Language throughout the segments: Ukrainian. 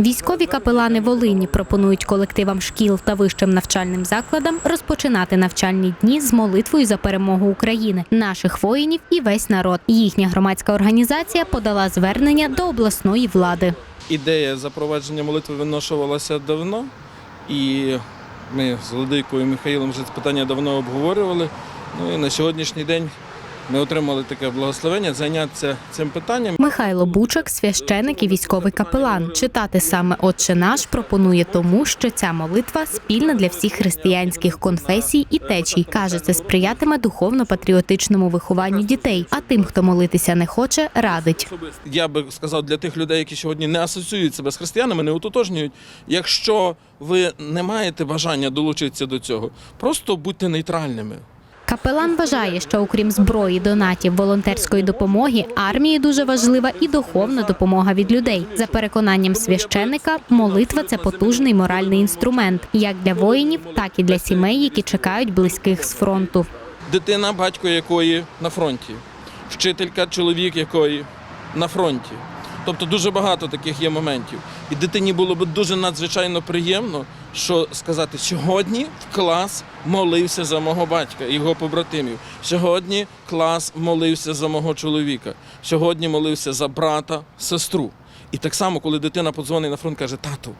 Військові капелани Волині пропонують колективам шкіл та вищим навчальним закладам розпочинати навчальні дні з молитвою за перемогу України, наших воїнів і весь народ. Їхня громадська організація подала звернення до обласної влади. Ідея запровадження молитви виношувалася давно, і ми з Владикою Михаїлом вже це питання давно обговорювали. Ну і на сьогоднішній день ми отримали таке благословення зайнятися цим питанням. Михайло Бучак, священик і військовий капелан. Читати саме Отче наш пропонує тому, що ця молитва спільна для всіх християнських конфесій і течій. каже, це сприятиме духовно-патріотичному вихованню дітей. А тим, хто молитися не хоче, радить. Я би сказав для тих людей, які сьогодні не асоціюють себе з християнами, не утотожнюють. Якщо ви не маєте бажання долучитися до цього, просто будьте нейтральними. Капелан вважає, що окрім зброї, донатів, волонтерської допомоги, армії дуже важлива і духовна допомога від людей. За переконанням священика, молитва це потужний моральний інструмент як для воїнів, так і для сімей, які чекають близьких з фронту. Дитина, батько якої на фронті, вчителька, чоловік якої на фронті. Тобто дуже багато таких є моментів. І дитині було б дуже надзвичайно приємно, що сказати, сьогодні клас молився за мого батька і його побратимів. Сьогодні клас молився за мого чоловіка. Сьогодні молився за брата, сестру. І так само, коли дитина подзвонить на фронт, каже: тату,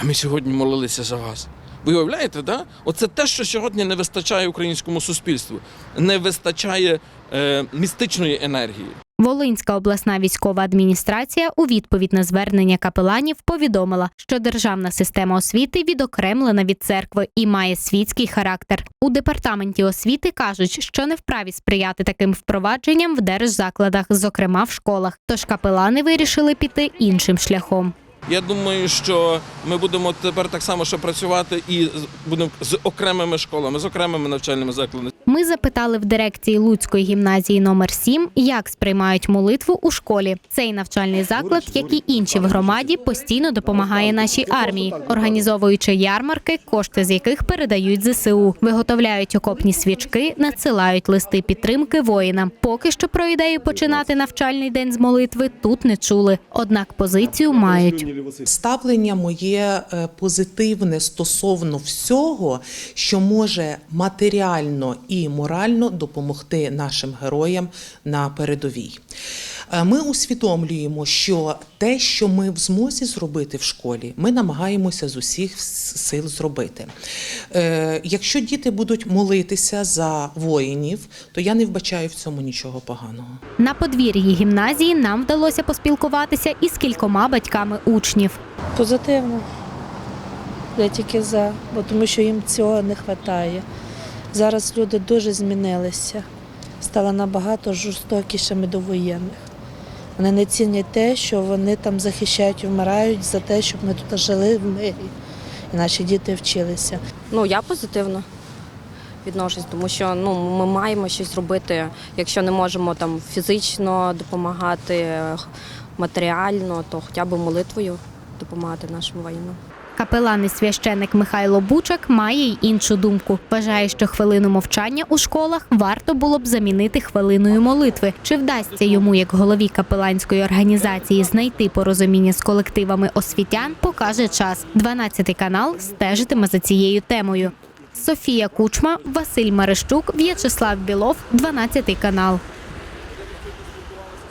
а ми сьогодні молилися за вас. Ви уявляєте, да? Оце те, що сьогодні не вистачає українському суспільству, не вистачає е, містичної енергії. Волинська обласна військова адміністрація у відповідь на звернення капеланів повідомила, що державна система освіти відокремлена від церкви і має світський характер. У департаменті освіти кажуть, що не вправі сприяти таким впровадженням в держзакладах, зокрема в школах. Тож капелани вирішили піти іншим шляхом. Я думаю, що ми будемо тепер так само ще працювати і будемо з окремими школами, з окремими навчальними закладами. Ми запитали в дирекції Луцької гімназії номер 7 як сприймають молитву у школі. Цей навчальний заклад, як і інші в громаді, постійно допомагає нашій армії, організовуючи ярмарки, кошти з яких передають ЗСУ, виготовляють окопні свічки, надсилають листи підтримки воїнам. Поки що про ідею починати навчальний день з молитви тут не чули. Однак позицію мають. Ставлення моє е, позитивне стосовно всього, що може матеріально і морально допомогти нашим героям на передовій. Е, Ми усвідомлюємо, що те, що ми в змозі зробити в школі, ми намагаємося з усіх сил зробити. Е, Якщо діти будуть молитися за воїнів, то я не вбачаю в цьому нічого поганого. На подвір'ї гімназії нам вдалося поспілкуватися із кількома батьками учнів. Позитивно. Я тільки за, бо тому що їм цього не вистачає. Зараз люди дуже змінилися, стали набагато жорстокішими до воєнних. Вони не цінять те, що вони там захищають і вмирають за те, щоб ми тут жили в мирі. І наші діти вчилися. Ну, я позитивно відношусь, тому що ну, ми маємо щось робити, якщо не можемо там фізично допомагати, матеріально, то хоча б молитвою допомагати нашим воїнам. Капелан і священик Михайло Бучак має й іншу думку. Вважає, що хвилину мовчання у школах варто було б замінити хвилиною молитви. Чи вдасться йому, як голові капеланської організації, знайти порозуміння з колективами освітян, покаже час. 12 канал стежитиме за цією темою. Софія Кучма, Василь Марищук, В'ячеслав Білов, 12 канал.